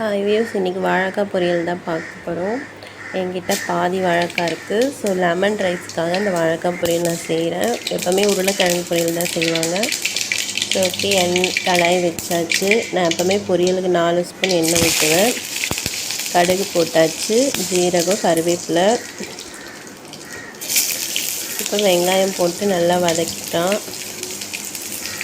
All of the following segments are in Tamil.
வியூஸ் இன்றைக்கி வாழைக்காய் பொரியல் தான் பார்க்க போகிறோம் என்கிட்ட பாதி வாழைக்காய் இருக்குது ஸோ லெமன் ரைஸ்க்காக அந்த வாழைக்காய் பொரியல் நான் செய்கிறேன் எப்போவுமே உருளைக்கிழங்கு பொரியல் தான் செய்வாங்க. ஸோ ஓகே எண் கடாய் வச்சாச்சு. நான் எப்போவுமே பொரியலுக்கு நாலு ஸ்பூன் எண்ணெய் ஊற்றுவேன் கடுகு போட்டாச்சு. ஜீரகம் கருவேப்பிலை. இப்போ வெங்காயம் போட்டு நல்லா வதக்கிட்டான்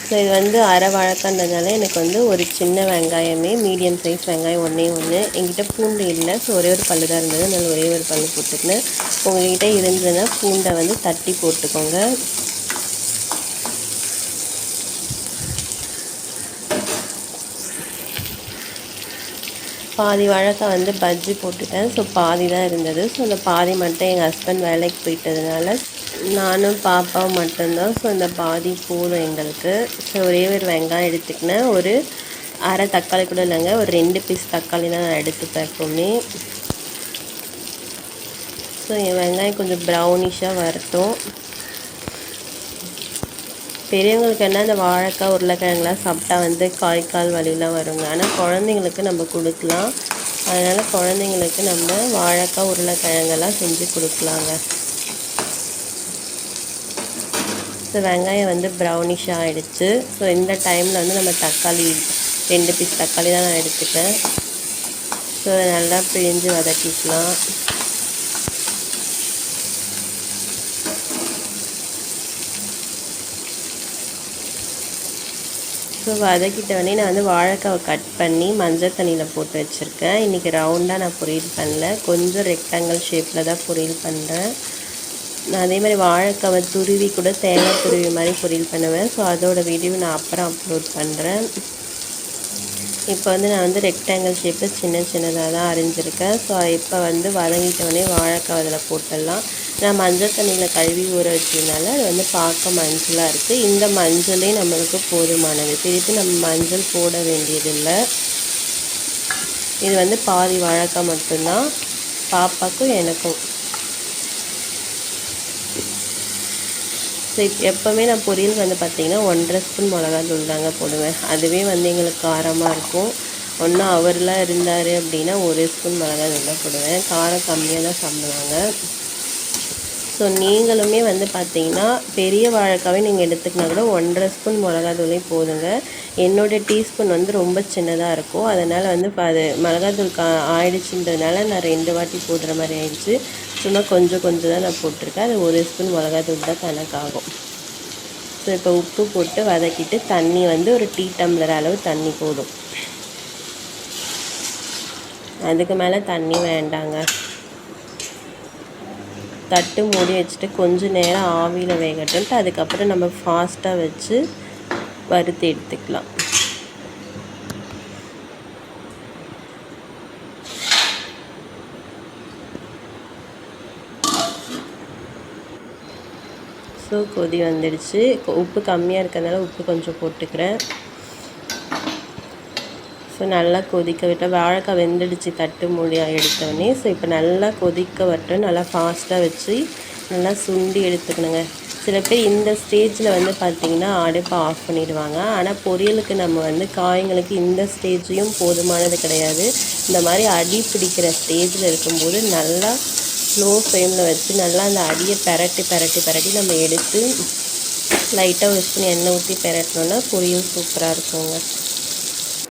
ஸோ இது வந்து அரை வழக்கன்றதுனால எனக்கு வந்து ஒரு சின்ன வெங்காயமே மீடியம் சைஸ் வெங்காயம் ஒன்றே ஒன்று எங்கிட்ட பூண்டு இல்லை. ஸோ ஒரே ஒரு பல்லு தான் இருந்தது. அதனால் ஒரே ஒரு பல்லு போட்டுக்கினேன் உங்கள்கிட்ட இருந்ததுன்னா பூண்டை வந்து தட்டி போட்டுக்கோங்க. பாதி வாழைக்காய் வந்து பஜ்ஜி போட்டுட்டேன். ஸோ பாதி தான் இருந்தது. ஸோ அந்த பாதி மட்டும் எங்கள் ஹஸ்பண்ட் வேலைக்கு போயிட்டதுனால நானும் பாப்பாவும் மட்டும்தான். ஸோ இந்த பாதி போதும் எங்களுக்கு. ஸோ ஒரே ஒரு வெங்காயம் எடுத்துக்கினேன். ஒரு அரை தக்காளி கூட இல்லைங்க. ஒரு ரெண்டு பீஸ் தக்காளி தான் நான் எடுத்துப்பேன் எப்போவுமே. ஸோ என் வெங்காயம் கொஞ்சம் ப்ரௌனிஷாக வரட்டும். பெரியவங்களுக்கு என்ன இந்த வாழைக்காய் உருளைக்கிழங்குலாம் சாப்பிட்டா வந்து காய் கால் வலிலாம் வருங்க. ஆனால் குழந்தைங்களுக்கு நம்ம கொடுக்கலாம். அதனால் குழந்தைங்களுக்கு நம்ம வாழைக்காய் உருளைக்கிழங்கெல்லாம் செஞ்சு கொடுக்கலாங்க. ஸோ வெங்காயம் வந்து ப்ரௌனிஷ் ஆகிடுச்சு ஸோ இந்த டைமில் வந்து நம்ம தக்காளி ரெண்டு பீஸ் தக்காளி தான் நான் எடுத்துட்டேன் ஸோ நல்லா பிழிஞ்சு வதக்கிக்கலாம். ஸோ வதக்கிட்டவொடனே நான் வந்து வாழைக்காவை கட் பண்ணி மஞ்சள் தண்ணியில் போட்டு வச்சுருக்கேன். இன்றைக்கி ரவுண்டாக நான் பொரியல் பண்ணல. கொஞ்சம் ரெக்டாங்கிள் ஷேப்பில் தான் பொரியல் பண்ணுறேன் நான் அதே மாதிரி வாழைக்காவை துருவி கூட தேங்காய் துருவி மாதிரி பொரியல் பண்ணுவேன். ஸோ அதோட வீடியோ நான் அப்புறம் அப்லோட் பண்ணுறேன் இப்போ வந்து நான் வந்து ரெக்டாங்கிள் ஷேப்பில் சின்ன சின்னதாக தான் அரைஞ்சிருக்கேன். ஸோ இப்போ வந்து வதங்கிட்டோடனே வாழைக்காய் அதில் போட்டுடலாம். நான் மஞ்சள் தண்ணியில் கழுவி ஊற வச்சதுனால அது வந்து பார்க்க மஞ்சளாக இருக்குது இந்த மஞ்சளே நம்மளுக்கு போதுமானது. திருப்பி நம்ம மஞ்சள் போட வேண்டியதில்லை. இது வந்து பாதி வாழைக்காய் மட்டும்தான். பாப்பாக்கும் எனக்கும். ஸோ எப்போவுமே நான் பொரியல் வந்து பார்த்திங்கன்னா ஒன்றரை ஸ்பூன் மிளகா தாங்க போடுவேன். அதுவே வந்து எங்களுக்கு காரமாக இருக்கும். ஒன்றும் அவர்லாம் இருந்தார் அப்படின்னா ஒரு ஸ்பூன் மிளகா தூள் தான் போடுவேன். காரம் கம்மியாக தான் சாப்பிடுவாங்க. ஸோ நீங்களுமே வந்து பார்த்தீங்கன்னா பெரிய வாழைக்காவே நீங்கள் எடுத்துக்கினா கூட ஒன்றரை ஸ்பூன் மிளகாத்தூளையும் போதுங்க. என்னோடய டீஸ்பூன் வந்து ரொம்ப சின்னதாக இருக்கும். அதனால் வந்து இப்போ அது மிளகாத்தூள் கா ஆயிடுச்சுன்றதுனால நான் ரெண்டு வாட்டி போடுற மாதிரி ஆயிடுச்சு. சும்மா கொஞ்சம் கொஞ்சம் தான் நான் போட்டிருக்கேன். அது ஒரு ஸ்பூன் மிளகாத்தூள் தான் கணக்காகும். ஸோ இப்போ உப்பு போட்டு வதக்கிட்டு தண்ணி வந்து ஒரு டீ டம்ளர் அளவு தண்ணி போதும். அதுக்கு மேலே தண்ணி வேண்டாங்க. தட்டு மூடி வச்சுட்டு கொஞ்சம் நேரம் ஆவியில் வேகட்டும்ட்டு அதுக்கப்புறம் நம்ம ஃபாஸ்ட்டாக வச்சு வறுத்து எடுத்துக்கலாம். ஸோ கொதி வந்துடுச்சு. உப்பு கம்மியாக இருக்கிறதுனால உப்பு கொஞ்சம் போட்டுக்கிறேன். ஸோ நல்லா கொதிக்க விட்டால் வாழைக்காய் வெந்துடுச்சு தட்டு மூலியாக எடுத்தோடனே ஸோ இப்போ நல்லா கொதிக்க விட்டு நல்லா ஃபாஸ்ட்டாக வச்சு நல்லா சுண்டி எடுத்துக்கணுங்க. சில பேர் இந்த ஸ்டேஜில் வந்து பார்த்திங்கன்னா அடுப்பை ஆஃப் பண்ணிடுவாங்க. ஆனால் பொரியலுக்கு நம்ம வந்து காய்ங்களுக்கு இந்த ஸ்டேஜையும் போதுமானது கிடையாது. இந்த மாதிரி அடி பிடிக்கிற ஸ்டேஜில் இருக்கும்போது நல்லா ஸ்லோ ஃப்ளேமில் வச்சு நல்லா அந்த அடியை பரட்டி பரட்டி பரட்டி நம்ம எடுத்து லைட்டாக யூஸ் பண்ணி எண்ணெய் ஊற்றி பரட்டினோன்னா பொரியல் சூப்பராக இருக்குங்க.